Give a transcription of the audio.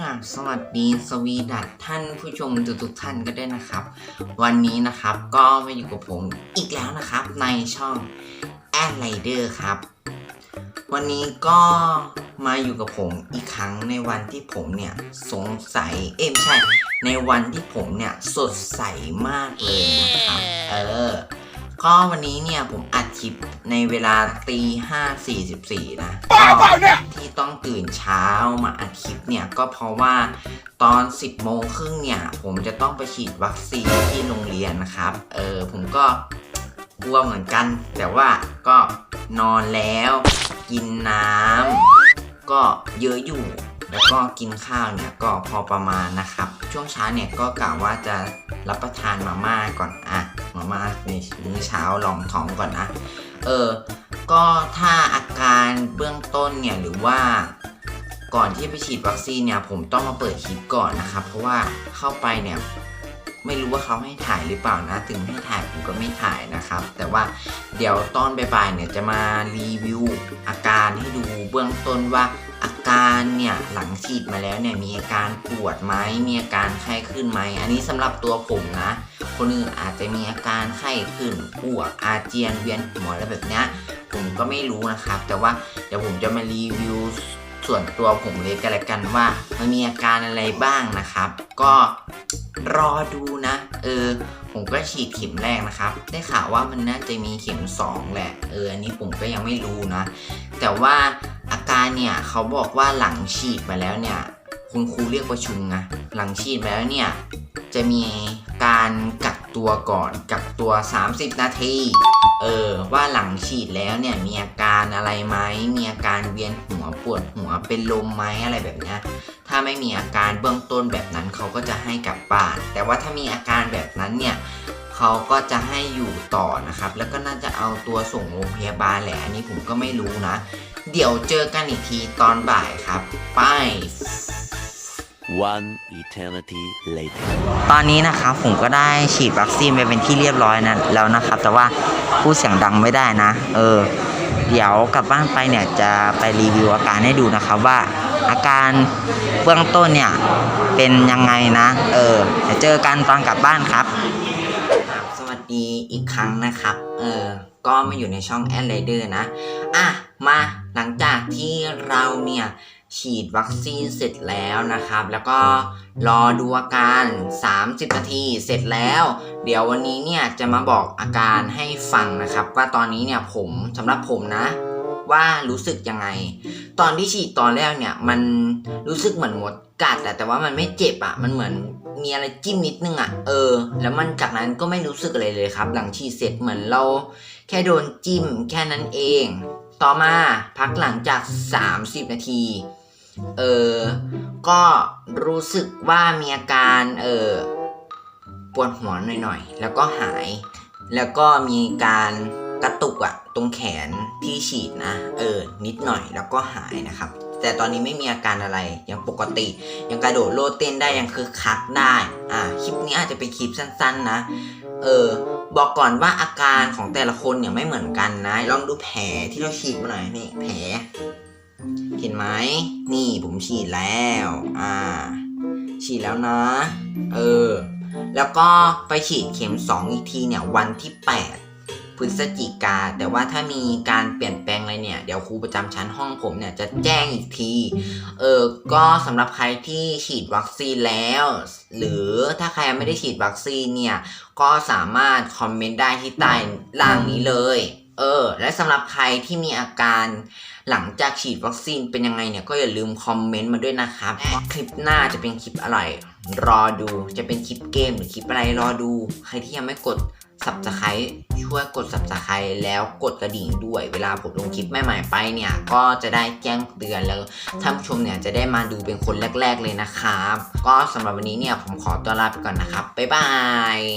กาบสวัสดีสวีดัตท่านผู้ชมทุกๆท่านก็ได้นะครับ วันนี้นะครับก็มาอยู่กับผมอีกแล้วนะครับในช่องแอดไลเดอร์ครับ วันนี้ก็มาอยู่กับผมอีกครั้งในวันที่ผมเนี่ยสงสัยเอ้ไม่ใช่ ในวันที่ผมเนี่ยสดใสมากเลยนะครับเออ ก็วันนี้เนี่ยผมอัดคลิปในเวลาตีห้าสี่สิบสี่นะบ้าเปล่าเนี่ยที่ต้องตื่นเช้ามาอัดคลิปเนี่ยก็เพราะว่าตอน 10โมงครึ่งเนี่ย ผมจะต้องไปฉีดวัคซีนที่โรงเรียนนะครับ เออผมก็กลัวเหมือนกัน แต่ว่าก็นอนแล้ว กินน้ำก็เยอะอยู่ แล้วก็กินข้าวเนี่ยก็พอประมาณนะครับ ช่วงเช้าเนี่ยก็กะว่าจะรับประทานมาม่าก่อนอะ มาม่าในมื้อเช้าลองท้องก่อนนะ เออ ก็ถ้าอาการเบื้องต้นเนี่ยหรือว่าก่อนที่ไปฉีดวัคซีนเนี่ยผมต้องมาเปิดคลิปก่อนนะครับ เพราะว่าเข้าไปเนี่ยไม่รู้ว่าเขาให้ถ่ายหรือเปล่านะ ถึงให้ถ่ายผมก็ไม่ถ่ายนะครับ แต่ว่าเดี๋ยวตอนบ่ายๆเนี่ยจะมารีวิวอาการให้ดูเบื้องต้นว่าอาการเนี่ยหลังฉีดมาแล้วเนี่ยมีอาการปวดไหมมีอาการไข้ขึ้นไหมอันนี้สำหรับตัวผมนะ คนอื่นอาจจะมีอาการไข้ขึ้นปวดอาเจียนเวียนหัวอะไรแบบเนี้ยผมก็ไม่รู้นะครับ แต่ว่าเดี๋ยวผมจะมารีวิวส่วนตัวผมเลยกันละกันว่า มันมีอาการอะไรบ้างนะครับ ก็รอดูนะ เออ ผมก็ฉีดเข็มแรกนะครับ ได้ข่าวว่ามันน่าจะมีเข็ม 2 แหละ เออ อันนี้ผมก็ยังไม่รู้นะ แต่ว่าอาการเนี่ยเขาบอกว่าหลังฉีดไปแล้วเนี่ย คุณครูเรียกประชุมนะ หลังฉีดไปแล้วเนี่ย จะมี การกักตัวก่อนกักตัว 30 นาที เออ ว่าหลังฉีดแล้วเนี่ยมีอาการอะไรไหมมีอาการเวียนหัวปวดหัวเป็นลมไหมอะไรแบบนี้ถ้าไม่มีอาการเบื้องต้นแบบนั้นเขาก็จะให้กลับบ้าน แต่ว่าถ้ามีอาการแบบนั้นเนี่ยเขาก็จะให้อยู่ต่อนะครับ แล้วก็น่าจะเอาตัวส่งโรงพยาบาลแหละ อันนี้ผมก็ไม่รู้นะ เดี๋ยวเจอกันอีกทีตอนบ่ายครับ ไป One eternity later. ตอนนี้นะครับผมก็ได้ฉีดวัคซีนไปเป็นที่เรียบร้อยนะแล้วนะครับ แต่ว่าพูดเสียงดังไม่ได้นะ เออ เดี๋ยวกลับบ้านไปเนี่ยจะไปรีวิวอาการให้ดูนะครับว่าอาการเบื้องต้นเนี่ยเป็นยังไงนะ เออเดี๋ยวเจอกันตอนกลับบ้านครับ สวัสดีอีกครั้งนะครับ เออ ก็มาอยู่ในช่องแอดไลเดอร์นะ อะ มาหลังจากที่เราเนี่ย ฉีดวัคซีนเสร็จแล้วนะครับ แล้วก็รอดูอาการ 30 นาทีเสร็จแล้ว เดี๋ยววันนี้เนี่ยจะมาบอกอาการให้ฟังนะครับ ว่าตอนนี้เนี่ยผมสำหรับผมนะ ว่ารู้สึกยังไง ตอนที่ฉีดตอนแรกเนี่ย มันรู้สึกเหมือนหมดกัดอะแต่ว่ามันไม่เจ็บอะมันเหมือนมีอะไรจิ้มนิดนึงอะ เออ แล้วมันจากนั้นก็ไม่รู้สึกอะไรเลยครับ หลังฉีดเสร็จเหมือนเรา แค่โดนจิ้มแค่นั้นเอง ต่อมาพักหลังจาก 30 นาที เออ ก็รู้สึกว่ามีอาการเออปวดหัวหน่อยๆ แล้วก็หาย แล้วก็มีการ กระตุกอะตรงแขนที่ฉีดนะเออนิดหน่อยแล้วก็หายนะครับ แต่ตอนนี้ไม่มีอาการอะไรยังปกติ ยังกระโดดโลดเต้นได้ยังคือคักได้อ่าคลิปนี้อาจจะเป็นคลิปสั้น ๆ นะเออบอกก่อนว่าอาการของแต่ละคนเนี่ยไม่เหมือนกันนะ ลองดูแผลที่เราฉีดมาหน่อยนี่แผล เห็นไหมนี่ผมฉีดแล้ว อ่า ฉีดแล้วนะ เออ แล้วก็ไปฉีดเข็ม 2 อีกทีเนี่ยวันที่ 8 พฤศจิกา แต่ว่าถ้ามีการเปลี่ยนแปลงอะไรเนี่ย เดี๋ยวครูประจำชั้นห้องผมเนี่ยจะแจ้งอีกที เออก็สำหรับใครที่ฉีดวัคซีนแล้ว หรือถ้าใครยังไม่ได้ฉีดวัคซีนเนี่ย ก็สามารถคอมเมนต์ได้ที่ใต้ล่างนี้เลย เออ และสำหรับใครที่มีอาการหลังจากฉีดวัคซีนเป็นยังไงเนี่ยก็อย่าลืมคอมเมนต์มาด้วยนะครับคลิปหน้าจะเป็นคลิปอะไร รอดูจะเป็นคลิปเกมหรือคลิปอะไรรอดู ใครที่ยังไม่กด subscribe ช่วยกด subscribe แล้วกดกระดิ่งด้วยเวลาผมลงคลิปใหม่ๆไปเนี่ย ก็จะได้แจ้งเตือนแล้วท่านผู้ชมเนี่ยจะได้มาดูเป็นคนแรก ๆเลยนะครับ ก็สำหรับวันนี้เนี่ยผมขอตัวลาไปก่อนนะครับบ๊ายบาย